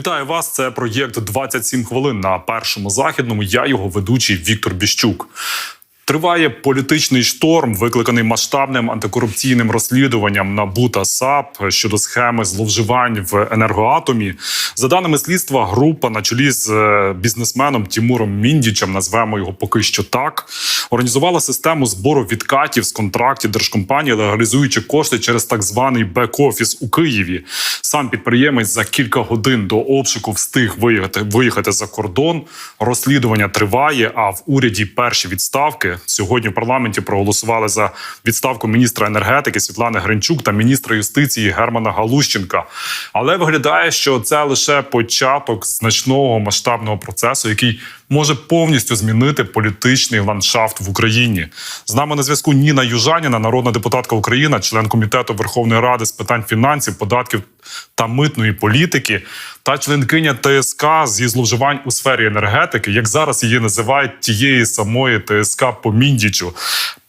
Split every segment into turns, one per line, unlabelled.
Вітаю вас. Це проєкт «27 хвилин на першому західному. Я його ведучий Віктор Біщук. Триває політичний шторм, викликаний масштабним антикорупційним розслідуванням НАБУ та САП щодо схеми зловживань в енергоатомі. За даними слідства, група на чолі з е, бізнесменом Тімуром Міндічем, назвемо його поки що так, організувала систему збору відкатів з контрактів держкомпанії, легалізуючи кошти через так званий бек-офіс у Києві. Сам підприємець за кілька годин до обшуку встиг виїхати виїхати за кордон. Розслідування триває. А в уряді перші відставки сьогодні в парламенті проголосували за відставку міністра енергетики Світлани Гринчук та міністра юстиції Германа Галущенка. Але виглядає, що це лише початок значного масштабного процесу, який може повністю змінити політичний ландшафт в Україні. З нами на зв'язку Ніна Южаніна, народна депутатка України, член комітету Верховної Ради з питань фінансів, податків та митної політики, та членкиня ТСК зі зловживань у сфері енергетики, як зараз її називають тієї самої ТСК по Міндічу.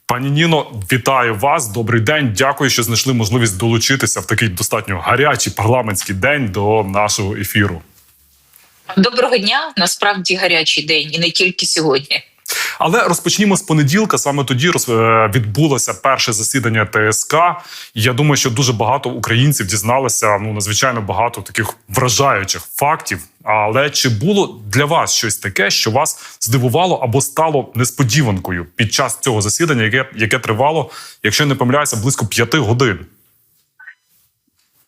Пані Ніно, вітаю вас. Добрий день. Дякую, що знайшли можливість долучитися в такий достатньо гарячий парламентський день до нашого ефіру.
Доброго дня. Насправді гарячий день, і не тільки сьогодні.
Але розпочнімо з понеділка. Саме тоді е, відбулося перше засідання ТСК. Я думаю, що дуже багато українців дізналися ну надзвичайно багато таких вражаючих фактів. Але чи було для вас щось таке, що вас здивувало або стало несподіванкою під час цього засідання, яке, яке тривало, якщо не помиляюся, близько п'яти годин?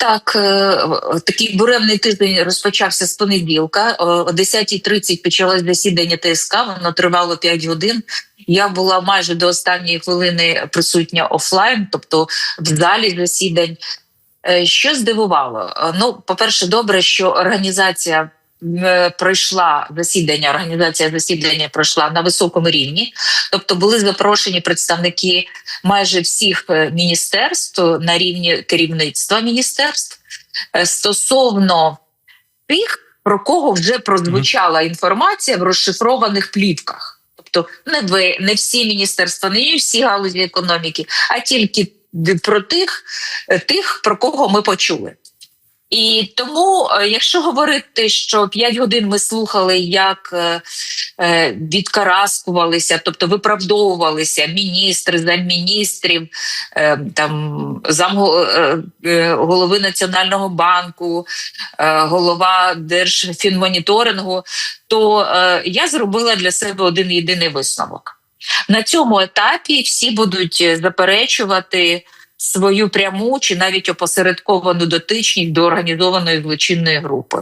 Так, е, такий буремний тиждень розпочався з понеділка. О 10.30 почалось засідання ТСК. Воно тривало 5 годин. Я була майже до останньої хвилини присутня офлайн, тобто в залі засідань. Е, Що здивувало? Е, Ну, по-перше, добре, що організація пройшла засідання. Організація засідання пройшла на високому рівні, тобто були запрошені представники майже всіх е, міністерств на рівні керівництва міністерств Е, стосовно тих, про кого вже прозвучала інформація в розшифрованих плівках. Тобто не ви, не всі міністерства, не всі галузі економіки, а тільки про тих, е, тих, про кого ми почули. І тому, е, якщо говорити, що 5 годин ми слухали, як е, е, відкараскувалися, тобто виправдовувалися міністри, замміністрів, там зам е, е, голови Національного банку, голова Держфінмоніторингу, то я зробила для себе один єдиний висновок. На цьому етапі всі будуть заперечувати свою пряму чи навіть опосередковану дотичність до організованої злочинної групи.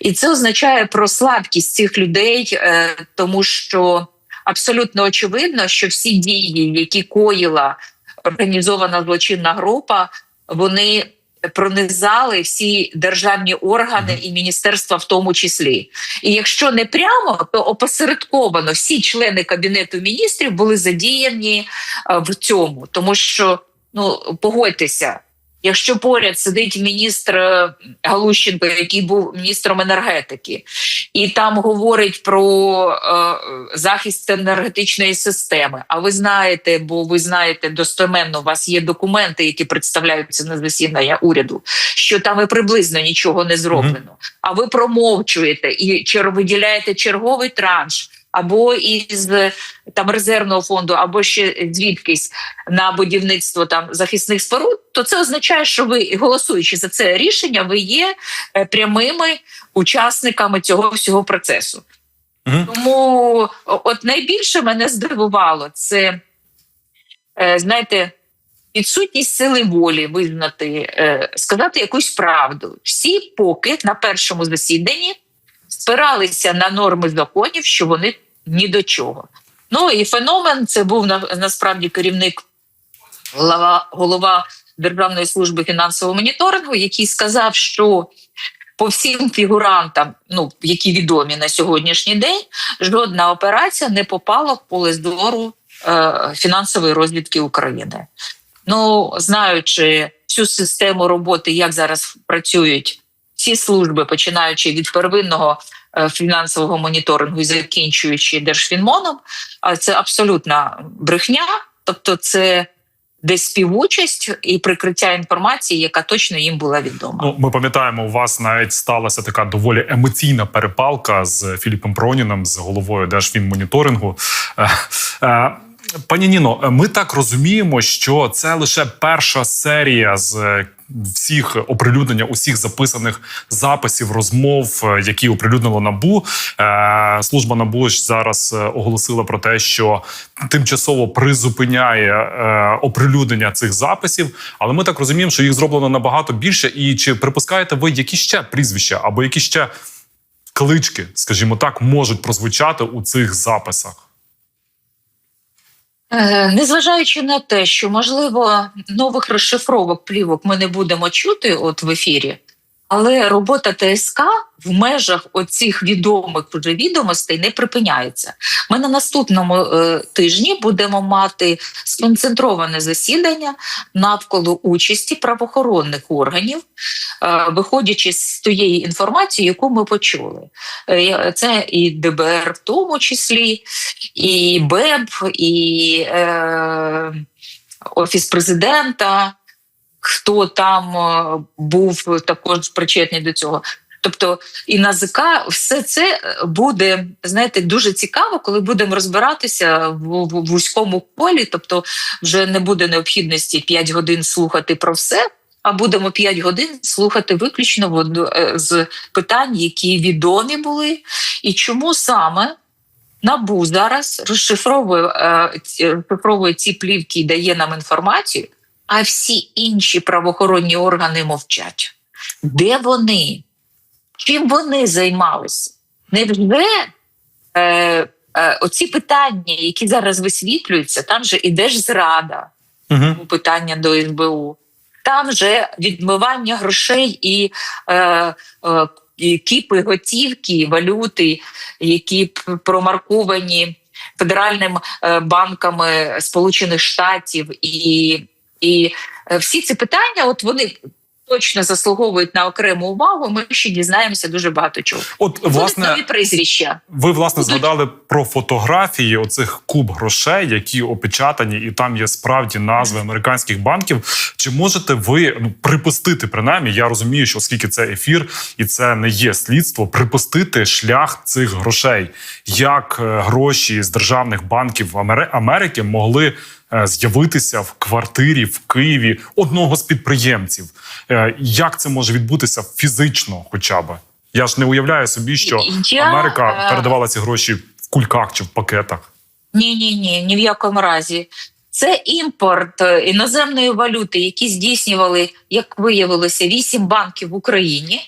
І це означає про слабкість цих людей, е, тому що абсолютно очевидно, що всі дії, які коїла організована злочинна група, вони пронизали всі державні органи і міністерства, в тому числі. І якщо не прямо, то опосередковано всі члени кабінету міністрів були задіяні е, в цьому, тому що ну погодьтеся. Якщо поряд сидить міністр е, Галущенко, який був міністром енергетики, і там говорить про е, захист енергетичної системи. А ви знаєте, бо ви знаєте достеменно, у вас є документи, які представляються на засідання уряду, що там і приблизно нічого не зроблено. А ви промовчуєте і виділяєте черговий транш. Або із там резервного фонду, або ще звідкись на будівництво там захисних споруд, то це означає, що ви голосуючи за це рішення, ви є е, прямими учасниками цього всього процесу.
Мгм.
Тому от найбільше мене здивувало це, е, знаєте, відсутність сили волі визнати, е, сказати якусь правду. Всі поки на першому засіданні спиралися на норми законів, що вони ні до чого. Ну і феномен це був на, насправді керівник голова, голова Державної служби фінансового моніторингу, який сказав, що по всім фігурантам, ну які відомі на сьогоднішній день, жодна операція не попала в поле зору е, фінансової розвідки України. Ну, знаючи всю систему роботи, як зараз працюють всі служби, починаючи від первинного е, фінансового моніторингу і закінчуючи держфінмоном, а це абсолютна брехня. Тобто, це десь співучасть і прикриття інформації, яка точно їм була відома.
Ну, ми пам'ятаємо, у вас навіть сталася така доволі емоційна перепалка з Філіпом Проніном, з головою Держфінмоніторингу. Пані Ніно, ми так розуміємо, що це лише перша серія з е, всіх оприлюднення усіх записаних записів розмов, е, які оприлюднило набу. Е, Служба НАБУ зараз оголосила про те, що тимчасово призупиняє оприлюднення цих записів. Але ми так розуміємо, що їх зроблено набагато більше. І чи припускаєте ви, які ще прізвища або які ще клички, скажімо так, можуть прозвучати у цих записах?
Е, Незважаючи на те, що можливо нових розшифровок плівок ми не будемо чути от в ефірі, але робота ТСК в межах оцих відомих вже відомостей не припиняється. Ми на наступному е, тижні будемо мати сконцентроване засідання навколо участі правоохоронних органів, е, виходячи з тієї інформації, яку ми почули. Е, Це і ДБР, в тому числі, і БЕБ, і е, Офіс президента, хто там е, був також причетний до цього. Тобто і НАЗК, все це буде знаєте дуже цікаво, коли будемо розбиратися в, в вузькому полі. Тобто, вже не буде необхідності 5 годин слухати про все, а будемо 5 годин слухати виключно е, з питань, які відомі були, і чому саме НАБУ зараз розшифровує, е, розшифровує ці плівки і дає нам інформацію, а всі інші правоохоронні органи мовчать. Де вони? Чим вони займалися? Невже е, е, оці питання, які зараз висвітлюються, там же і держзрада,
Угу.
питання до СБУ. Там же відмивання грошей і, е, е, і кіпи готівки, валюти, які промарковані федеральним е, банками Сполучених Штатів, і, і е, всі ці питання, от вони точно заслуговують на окрему увагу. Ми ще дізнаємося дуже багато чого.
От
Будуть
власне.
нові прізвища.
Ви власне
Будуть-
згадали про фотографії оцих куб грошей, які опечатані, і там є справді назви американських банків. Чи можете ви ну припустити принаймні? Я розумію, що оскільки це ефір і це не є слідство, припустити шлях цих грошей, як е, гроші з державних банків Америки могли з'явитися в квартирі в Києві одного з підприємців. Е, Як це може відбутися фізично, хоча б? Я ж не уявляю собі, що
Я,
Америка
е,
передавала ці гроші в кульках чи в пакетах.
Ні, ні, ні, ні в якому разі. Це імпорт е, іноземної валюти, які здійснювали, як виявилося, вісім банків в Україні.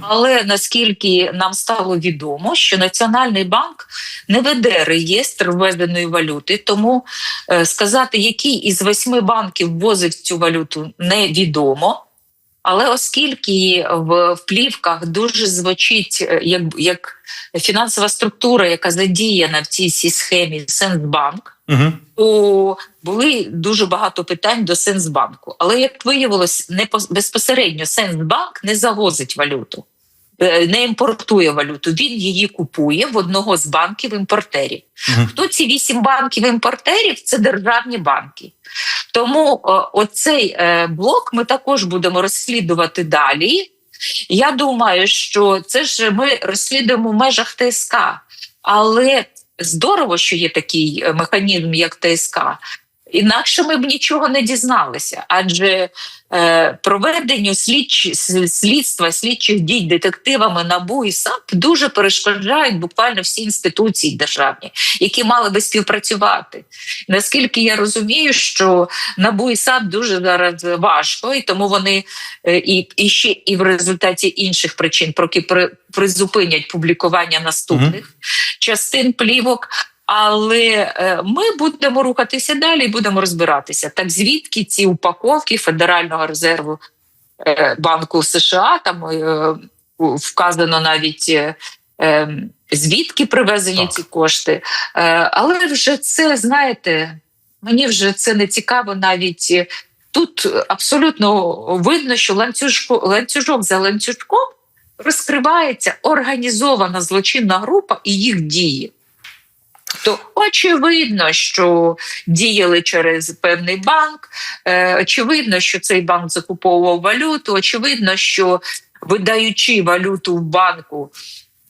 Але наскільки нам стало відомо, що Національний банк не веде реєстр введеної валюти, тому е, сказати, який із восьми банків ввозить цю валюту, невідомо. Але оскільки в, плівках дуже звучить е, як, як фінансова структура, яка задіяна в цій схемі Сенсбанк,
Угу.
то були дуже багато питань до Сенсбанку. Але як виявилось, не пос- безпосередньо Сенсбанк не завозить валюту, е, не імпортує валюту. Він її купує в одного з банків імпортерів.
Мгм.
Хто ці вісім банків імпортерів? Це державні банки. Тому о, оцей е, блок ми також будемо розслідувати далі. Я думаю, що це ж ми розслідуємо в межах ТСК, але здорово, що є такий е, механізм, як ТСК. Інакше ми б нічого не дізналися, адже е, проведенню слідч, слідства слідчих дій детективами НАБУ і САП дуже перешкоджають буквально всі інституції державні, які мали би співпрацювати. Наскільки я розумію, що НАБУ і САП дуже зараз важко, і тому вони е, і, і ще і в результаті інших причин проки при, призупинять публікування наступних частин плівок. Але е, ми будемо рухатися далі і будемо розбиратися. Так звідки ці упаковки Федерального резерву е, банку США там е, вказано навіть звідки привезені
Так.
ці кошти. Але вже це знаєте, мені вже це не цікаво навіть. Тут абсолютно видно, що ланцюжко, ланцюжок за ланцюжком розкривається організована злочинна група і їх дії. Тобто, очевидно, що діяли через певний банк. Е, очевидно, що цей банк закуповував валюту. Очевидно, що видаючи валюту в банку,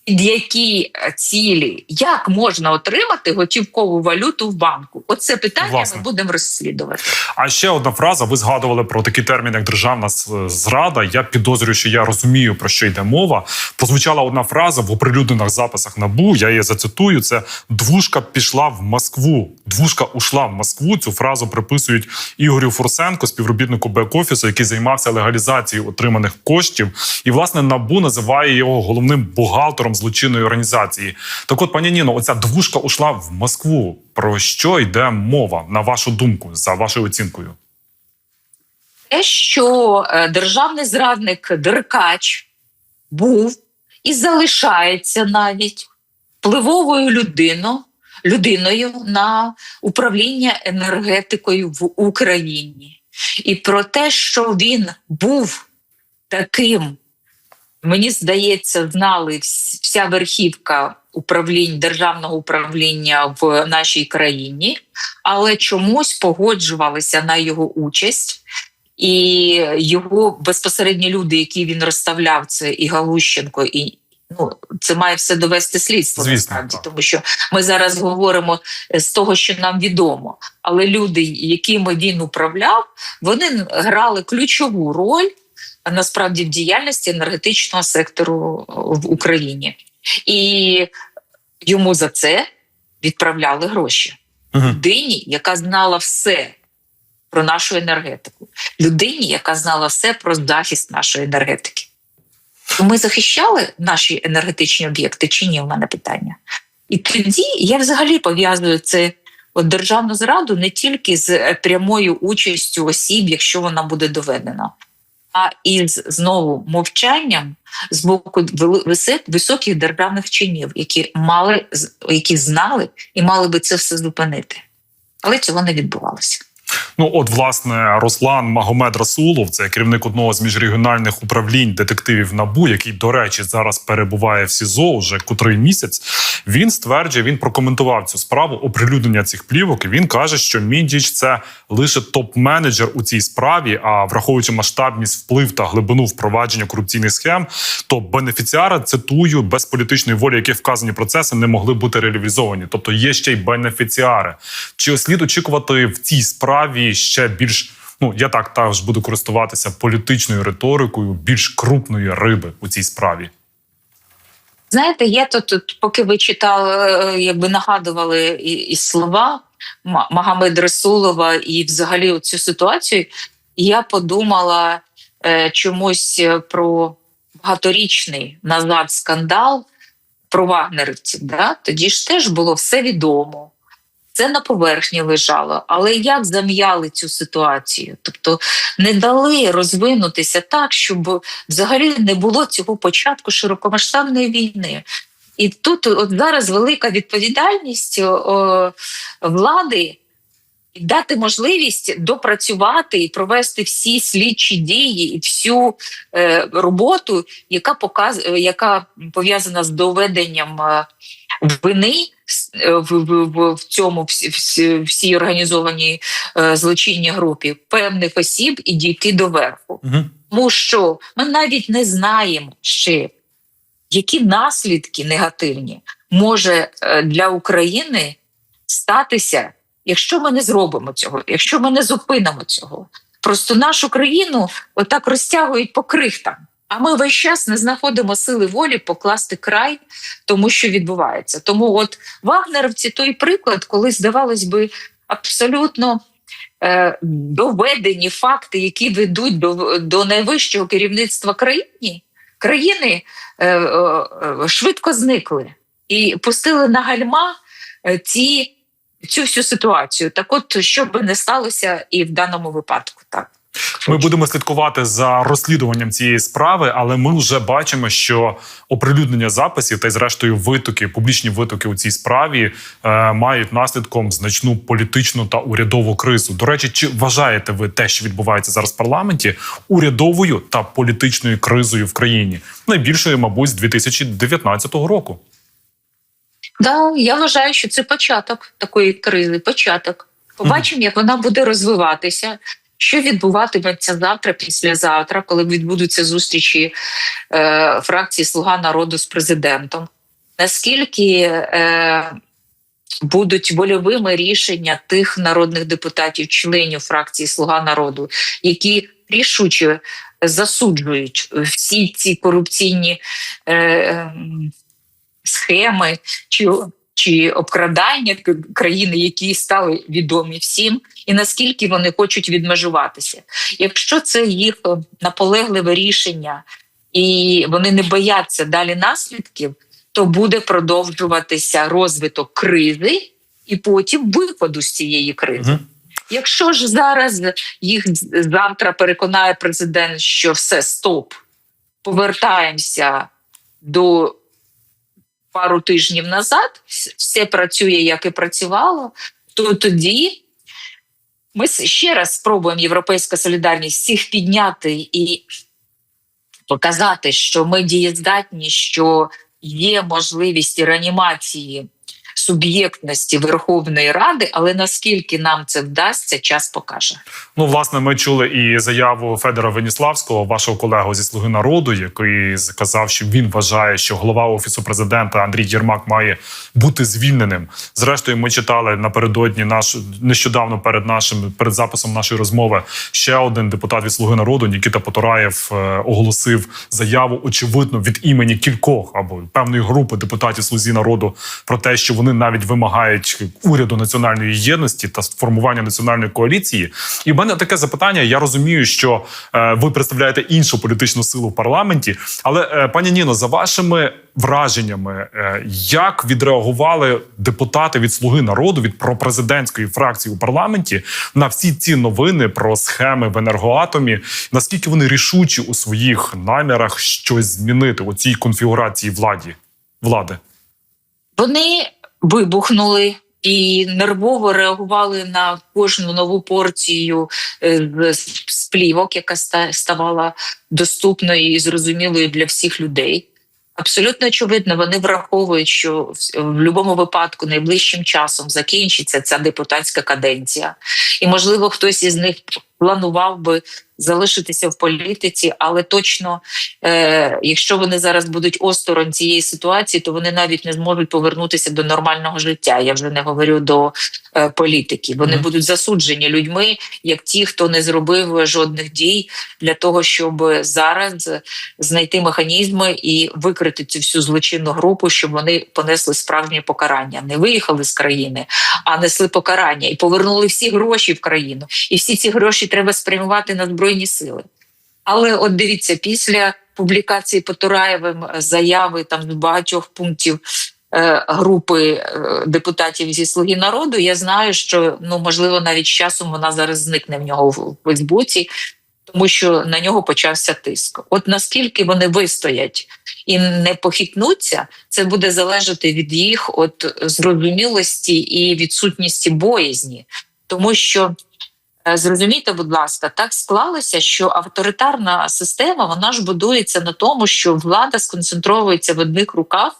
які е, цілі, як можна отримати готівкову валюту в банку? Оце питання
Власне.
ми будемо розслідувати.
А ще одна фраза. Ви згадували про такий термін, як державна зрада. Я підозрюю, що я розумію про що йде мова. Прозвучала одна фраза в оприлюднених записах набу. Я її зацитую. Це двушка пішла в Москву. Двушка ушла в Москву. Цю фразу приписують Ігорю Фурсенко, співробітнику бек-офісу, який займався легалізацією отриманих коштів. І власне набу називає його головним бухгалтером злочинної організації. Так, от, пані Ніно, оця двушка ушла в Москву. Про що йде мова на вашу думку, за вашою оцінкою?
те, що е, державний зрадник Деркач був і залишається навіть впливовою людиною, людиною на управління енергетикою в Україні. І про те, що він був таким, мені здається, знали вся верхівка управлінь державного управління в нашій країні, але чомусь погоджувалися на його участь. І його безпосередні люди, які він розставляв, це і Галущенко, і ну це має все довести слідство
Звісно,
насправді, тому що ми зараз говоримо е, з того, що нам відомо. Але люди, якими він управляв, вони грали ключову роль насправді в діяльності енергетичного сектору в Україні, і йому за це відправляли гроші
Угу.
людині, яка знала все про нашу енергетику, людині, яка знала все про захист нашої енергетики. Ми захищали наші енергетичні об'єкти чи ні? У мене питання. І тоді я взагалі пов'язую це от державну зраду не тільки з е, прямою участю осіб, якщо вона буде доведена, а із знову мовчанням з боку високих державних чинів, які мали які знали і мали би це все зупинити. Але цього не відбувалося.
Ну, от, власне, Руслан Магомед Расулов, це керівник одного з міжрегіональних управлінь детективів НАБУ, який, до речі, зараз перебуває в СІЗО вже котрий місяць. Він стверджує, він прокоментував цю справу оприлюднення цих плівок. І він каже, що Міндіч це лише топ-менеджер у цій справі. А враховуючи масштабність вплив та глибину впровадження корупційних схем, то бенефіціари цитую без політичної волі, яких вказані процеси не могли бути реалізовані. Тобто є ще й бенефіціари. Чи слід очікувати в цій справі ще більш ну я так також буду користуватися політичною риторикою, більш крупної риби у цій справі?
Знаєте, я тут, тут поки ви читали, е, якби нагадували і, і слова Ма- Магомед Расулова і взагалі цю ситуацію, я подумала е, чомусь е, про багаторічний назад скандал про вагнерівців. Да? Тоді ж теж було все відомо. Це на поверхні лежало, але як зам'яли цю ситуацію? Тобто не дали розвинутися так, щоб взагалі не було цього початку широкомасштабної війни. І тут от зараз велика відповідальність о, влади дати можливість допрацювати і провести всі слідчі дії і всю е, роботу, яка показ, яка пов'язана з доведенням е, вини в, в, в, в цьому всі, всі, всій організованій е, злочинній групі певних осіб і дійти до верху.
Угу.
Тому що ми навіть не знаємо ще, які наслідки негативні може е, для України статися, якщо ми не зробимо цього, якщо ми не зупинимо цього. Просто нашу країну отак розтягують по крихтам. А ми весь час не знаходимо сили волі покласти край тому, що відбувається. Тому, от вагнерівці той приклад, коли здавалось би абсолютно е, доведені факти, які ведуть до, до найвищого керівництва країни, країни е, е, е, швидко зникли і пустили на гальма е, ці, цю всю ситуацію. Так, от що би не сталося і в даному випадку, так.
Ми будемо слідкувати за розслідуванням цієї справи, але ми вже бачимо, що оприлюднення записів та й зрештою витоки, публічні витоки у цій справі е, мають наслідком значну політичну та урядову кризу. До речі, чи вважаєте ви те, що відбувається зараз в парламенті, урядовою та політичною кризою в країні? Найбільшою, мабуть, з 2019 року.
Да, я вважаю, що це початок такої кризи. Початок. Побачимо, як вона буде розвиватися. Що відбуватиметься завтра, післязавтра, коли відбудуться зустрічі е, фракції Слуга народу з президентом? Наскільки е, будуть вольовими рішення тих народних депутатів, членів фракції Слуга народу, які рішуче засуджують всі ці корупційні е, ем, схеми чи, чи обкрадання країни, які стали відомі всім, і наскільки вони хочуть відмежуватися. Якщо це їх е, наполегливе рішення, і вони не бояться далі наслідків, то буде продовжуватися розвиток кризи і потім виходу з цієї кризи. Якщо ж зараз їх завтра переконає президент, що все стоп, повертаємося до пару тижнів назад, все працює як і працювало, то тоді ми ще раз спробуємо європейська солідарність всіх підняти і показати, що ми дієздатні, що є можливість реанімації суб'єктності Верховної Ради, але наскільки нам це вдасться, час покаже.
Ну, власне, ми чули і заяву Федора Веніславського, вашого колегу зі Слуги народу, який сказав, що він вважає, що голова офісу президента Андрій Єрмак має бути звільненим. Зрештою, ми читали напередодні наш нещодавно перед нашим перед записом нашої розмови. Ще один депутат від Слуги народу Нікіта Потураєв е, оголосив заяву, очевидно, від імені кількох або певної групи депутатів Слузі народу про те, що вони навіть вимагають уряду національної єдності та формування національної коаліції. І в мене таке запитання. Я розумію, що е, ви представляєте іншу політичну силу в парламенті, але е, пані Ніно, за вашими враженнями, е, як відреагували депутати від Слуги народу від пропрезидентської фракції у парламенті на всі ці новини про схеми в енергоатомі? Наскільки вони рішучі у своїх намірах щось змінити у цій конфігурації владі влади?
Вони вибухнули і нервово реагували на кожну нову порцію е, сплівок, яка ставала доступною і зрозумілою для всіх людей. Абсолютно очевидно, вони враховують, що в будь-якому випадку найближчим часом закінчиться ця депутатська каденція, і можливо хтось із них планував би залишитися в політиці, але точно е, якщо вони зараз будуть осторонь цієї ситуації, то вони навіть не зможуть повернутися до нормального життя. Я вже не говорю до е, політики. Вони
Мгм.
будуть засуджені людьми, як ті, хто не зробив жодних дій для того, щоб зараз знайти механізми і викрити цю всю злочинну групу, щоб вони понесли справжнє покарання, не виїхали з країни, а несли покарання і повернули всі гроші в країну. І всі ці гроші треба спрямувати на збройні сили. Але от дивіться, після публікації Потураєвим е, заяви там з багатьох пунктів е, групи е, депутатів зі Слуги народу, я знаю, що ну можливо навіть з часом вона зараз зникне в нього в Фейсбуці, тому що на нього почався тиск. От наскільки вони вистоять і не похитнуться, це буде залежати від їх от зрозумілості і відсутності боязні, тому що. Е, Зрозумійте, будь ласка, так склалося, що авторитарна система вона ж будується на тому, що влада сконцентровується в одних руках,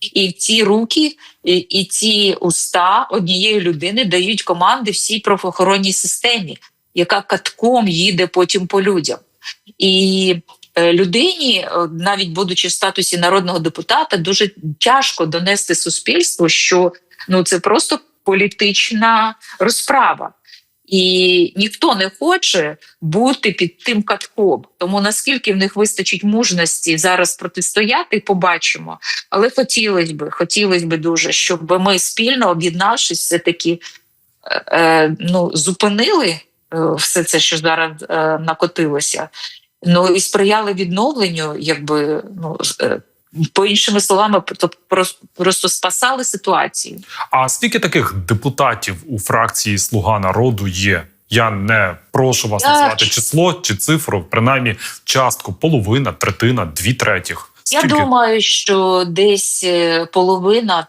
і ці руки, і, і ці уста однієї людини дають команди всій правоохоронній системі, яка катком їде потім по людям. І е, людині, е, навіть будучи в статусі народного депутата, дуже тяжко донести суспільству, що ну це просто політична розправа. І ніхто не хоче бути під тим катком. Тому наскільки в них вистачить мужності зараз протистояти, побачимо. Але хотілося б, хотілося б дуже, щоб ми спільно об'єднавшись, все таки е, е, ну, зупинили е, все це, що зараз е, накотилося. Ну і сприяли відновленню, якби ну е, по іншими словами, тобто просто спасали ситуацію.
А скільки таких депутатів у фракції Слуга народу є? Я не прошу вас
Я-
назвати число чи цифру, принаймні частку, половина, третина, дві третіх.
Я думаю, що десь е, половина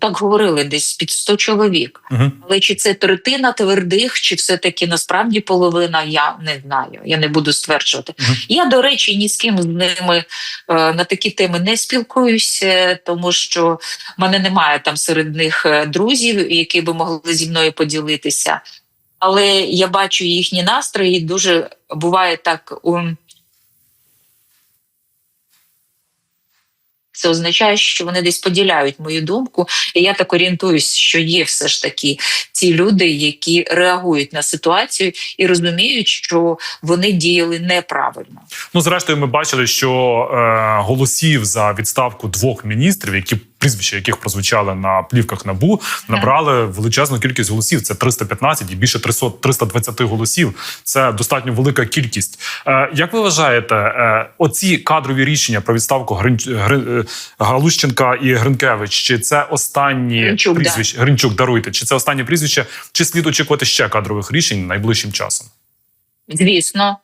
так говорили, десь під 100 чоловік.
Угу.
Але чи це третина твердих, чи все-таки насправді половина, я не знаю. Я не буду стверджувати.
Мгм.
Я, до речі, ні з ким з ними е, на такі теми не спілкуюся, тому що в мене немає там серед них е, друзів, які би могли зі мною поділитися. Але я бачу їхні настрої, і дуже буває так. ум, Це означає, що вони десь поділяють мою думку, і я так орієнтуюсь, що є все ж таки ці люди, які реагують на ситуацію і розуміють, що вони діяли неправильно.
Ну, зрештою, ми бачили, що е, голосів за відставку двох міністрів, які прізвища яких прозвучали на плівках набу, набрали величезну кількість голосів. Це 315 і більше 300, 320 голосів. Це достатньо велика кількість. Е, як ви вважаєте, е, оці кадрові рішення про відставку Грин, Грин, е, Галущенка і Гринкевич? Чи це останні
Гринчук, да.
Гринчук, даруйте, чи це останнє прізвище? Чи слід очікувати ще кадрових рішень найближчим часом?
Звісно,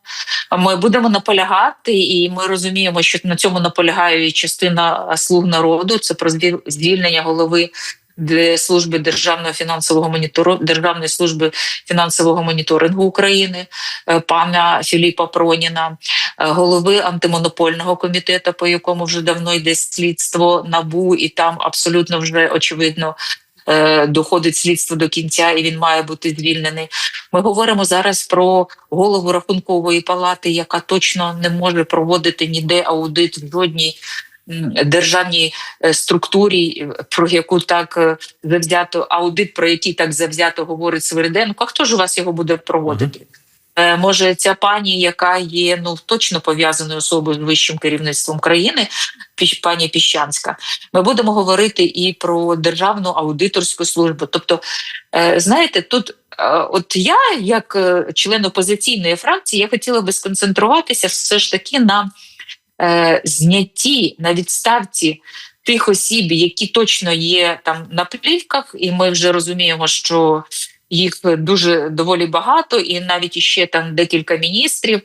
ми будемо наполягати, і ми розуміємо, що на цьому наполягає частина слуг народу. Це про звіль- звільнення голови служби державного фінансового монітору державної служби фінансового моніторингу України е, пана Філіпа Проніна, е, голови антимонопольного комітету, по якому вже давно йде слідство набу, і там абсолютно вже очевидно. Е, Доходить слідство до кінця, і він має бути звільнений. Ми говоримо зараз про голову рахункової палати, яка точно не може проводити ніде аудит в жодній державній е, структурі, е, про яку так завзято аудит, про який так завзято говорить Свириденко. А хто ж у вас його буде проводити? Е, Може, ця пані, яка є ну точно пов'язаною особою з вищим керівництвом країни, пані Піщанська. Ми будемо говорити і про державну аудиторську службу. Тобто, е, знаєте, тут е, от я, як член опозиційної фракції, я хотіла би сконцентруватися все ж таки на знятті на відставці тих осіб, які точно є там на плівках, і ми вже розуміємо, що їх дуже доволі багато, і навіть іще там декілька міністрів.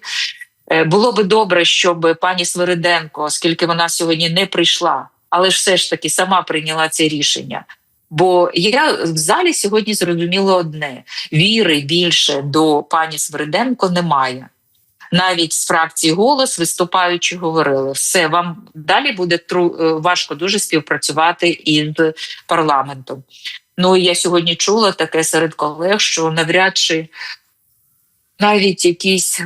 Е, Було би добре, щоб пані Свириденко, оскільки вона сьогодні не прийшла, але ж все ж таки сама прийняла це рішення. Бо я в залі сьогодні зрозуміла одне: віри більше до пані Свириденко немає. Навіть з фракції голос виступаючи говорили: все вам далі буде е, важко дуже співпрацювати із парламентом. Ну і я сьогодні чула таке серед колег, що навряд чи навіть якийсь е,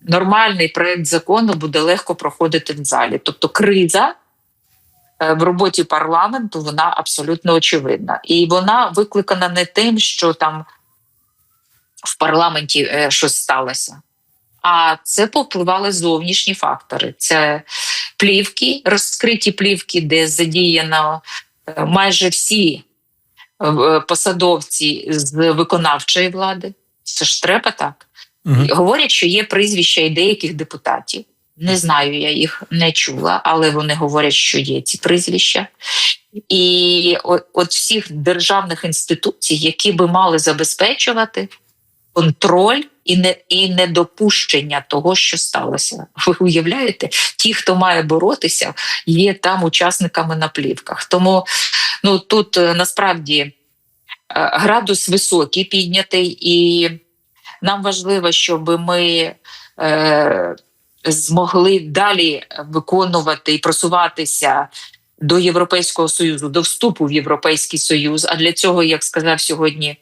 нормальний проект закону буде легко проходити в залі. Тобто, криза е, в роботі парламенту вона абсолютно очевидна, і вона викликана не тим, що там в парламенті е, щось сталося. А це повпливали зовнішні фактори. Це плівки, розкриті плівки, де задіяно майже всі е, посадовці з виконавчої влади. Це ж треба так.
Угу.
Говорять, що є прізвища і деяких депутатів. Не знаю, я їх не чула, але вони говорять, що є ці прізвища. І от, от всіх державних інституцій, які би мали забезпечувати контроль і не і недопущення того, що сталося. Ви уявляєте, ті, хто має боротися, є там учасниками на плівках. Тому ну тут е, насправді е, градус високий піднятий, і нам важливо, щоб ми е, змогли далі виконувати і просуватися. До Європейського союзу, до вступу в Європейський Союз. А для цього, як сказав сьогодні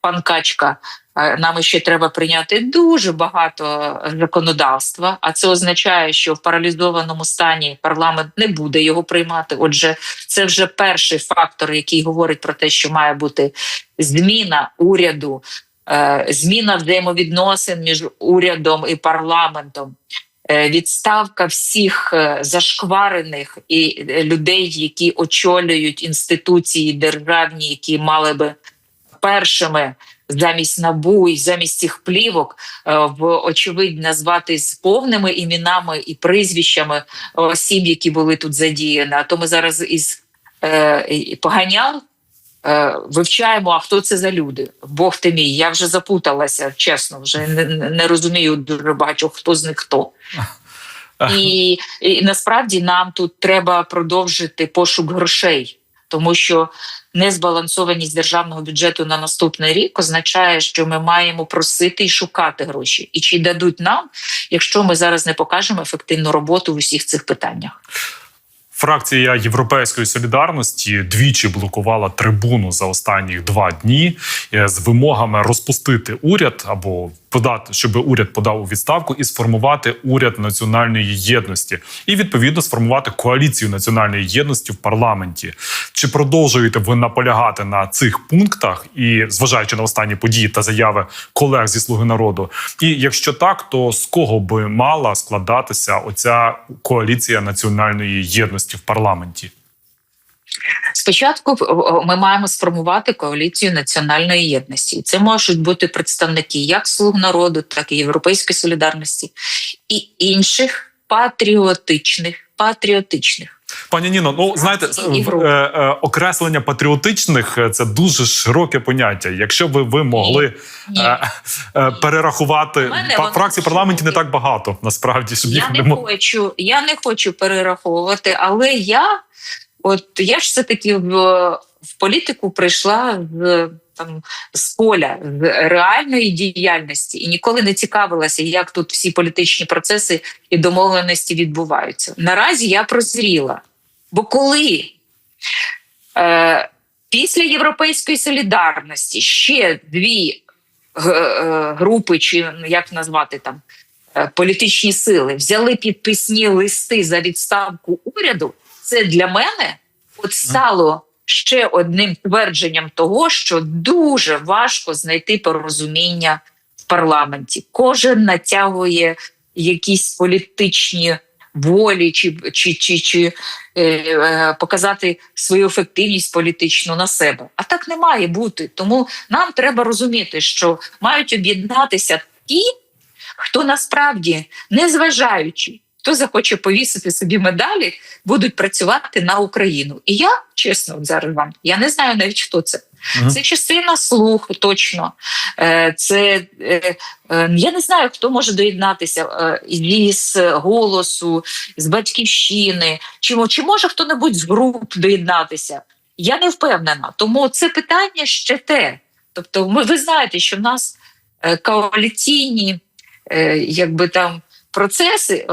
пан Качка, е, нам ще треба прийняти дуже багато законодавства. А це означає, що в паралізованому стані парламент не буде його приймати. Отже, це вже перший фактор, який говорить про те, що має бути зміна уряду, е, зміна взаємовідносин між урядом і парламентом. Е, Відставка всіх е, зашкварених і е, людей, які очолюють інституції державні, які мали би першими замість набу і замість цих плівок в очевидь назвати з повними іменами і прізвищами осіб, які були тут задіяні. А то ми зараз із поганял вивчаємо, а хто це за люди. Бог ти мій, я вже запуталася, чесно, вже не, не розумію дуже багатьох, хто з них хто. І, і насправді нам тут треба продовжити пошук грошей. тому що незбалансованість державного бюджету на наступний рік означає, що ми маємо просити і шукати гроші, і чи дадуть нам, якщо ми зараз не покажемо ефективну роботу в усіх цих питаннях.
Фракція Європейської солідарності двічі блокувала трибуну за останні два дні е, з вимогами розпустити уряд або подати, щоб уряд подав у відставку і сформувати уряд національної єдності, і відповідно сформувати коаліцію національної єдності в парламенті. Чи продовжуєте ви наполягати на цих пунктах і зважаючи на останні події та заяви колег зі слуги народу? І якщо так, то з кого би мала складатися оця коаліція національної єдності в парламенті?
Спочатку ми маємо сформувати коаліцію національної єдності. І Це можуть бути представники як слуг народу, так і європейської солідарності і інших патріотичних патріотичних.
Пані Ніно, ну знаєте, е, е, окреслення патріотичних е, це дуже широке поняття. Якщо би ви могли
Ні.
перерахувати фракцій в парламенті не так багато, насправді, щоб
Я
їх
не хочу, я не хочу перераховувати, але я, от я ж все таки в, в політику прийшла з там з поля з реальної діяльності і ніколи не цікавилася, як тут всі політичні процеси і домовленості відбуваються. Наразі я прозріла. Бо коли е, після європейської солідарності ще дві е, групи, чи як назвати там е, політичні сили взяли підписні листи за відставку уряду, це для мене от стало ще одним твердженням того, що дуже важко знайти порозуміння в парламенті. Кожен натягує якісь політичні волі чи, чи, чи, чи е, е, показати свою ефективність політичну на себе. А так не має бути. Тому нам треба розуміти, що мають об'єднатися ті, хто насправді, незважаючи, хто захоче повісити собі медалі, будуть працювати на Україну. І я чесно зараз вам, я не знаю навіть хто це.
Мгм.
Це частина слуху, точно. Е, Це е, е, я не знаю, хто може доєднатися із голосу, з батьківщини, чи, чи може хто-небудь з груп доєднатися. Я не впевнена. Тому це питання ще те. Тобто, ми ви знаєте, що в нас коаліційні якби там процеси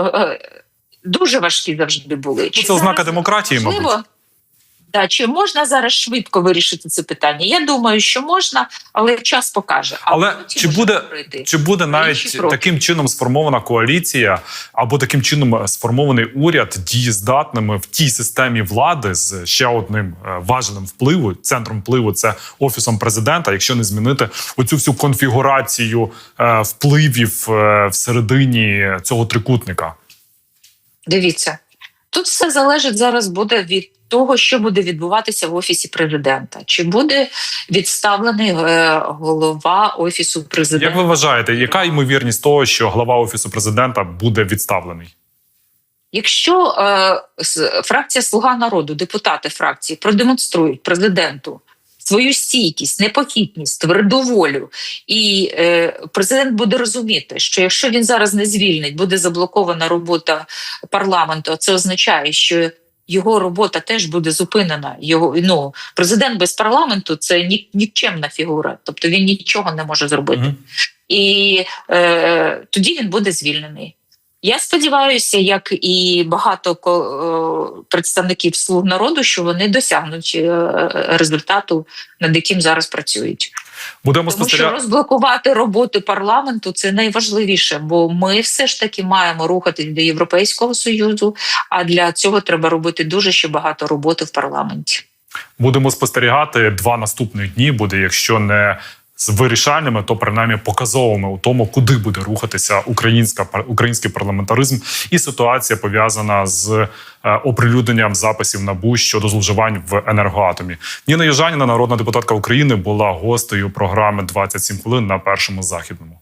дуже важкі завжди були.
Ну, це ознака демократії,
можливо?
мабуть.
Да, чи можна зараз швидко вирішити це питання? Я думаю, що можна, але час покаже. А
Але чи буде-. Чи буде навіть таким чином сформована коаліція, або таким чином сформований уряд дієздатними в тій системі влади з ще одним е, важелем впливу, центром впливу це офісом президента, якщо не змінити оцю всю конфігурацію е, впливів е, всередині цього трикутника?
Дивіться, тут все залежить зараз буде від того, що буде відбуватися в офісі президента. Чи буде відставлений е, голова офісу президента?
Як ви вважаєте, яка ймовірність того, що глава офісу президента буде відставлений?
Якщо е, фракція Слуга народу, депутати фракції продемонструють президенту свою стійкість, непохитність, тверду волю, і е, президент буде розуміти, що якщо він зараз не звільнить, буде заблокована робота парламенту. Це означає, що його робота теж буде зупинена. Його ну президент без парламенту це ні, нікчемна фігура, тобто він нічого не може зробити
Мгм.
і е, тоді він буде звільнений. Я сподіваюся, як і багато е, представників слуг народу, що вони досягнуть е, результату, над яким зараз працюють.
Будемо
Тому що
спостерігати.
розблокувати роботу парламенту це найважливіше, бо ми все ж таки маємо рухатись до Європейського союзу. А для цього треба робити дуже ще багато роботи в парламенті.
Будемо спостерігати два наступних дні. Буде, якщо не з вирішальними, то принаймні показовими у тому, куди буде рухатися українська український парламентаризм і ситуація пов'язана з е, оприлюдненням записів НАБУ щодо зловживань в енергоатомі. Ніна Южаніна, народна депутатка України, була гостею програми «27 хвилин на першому західному.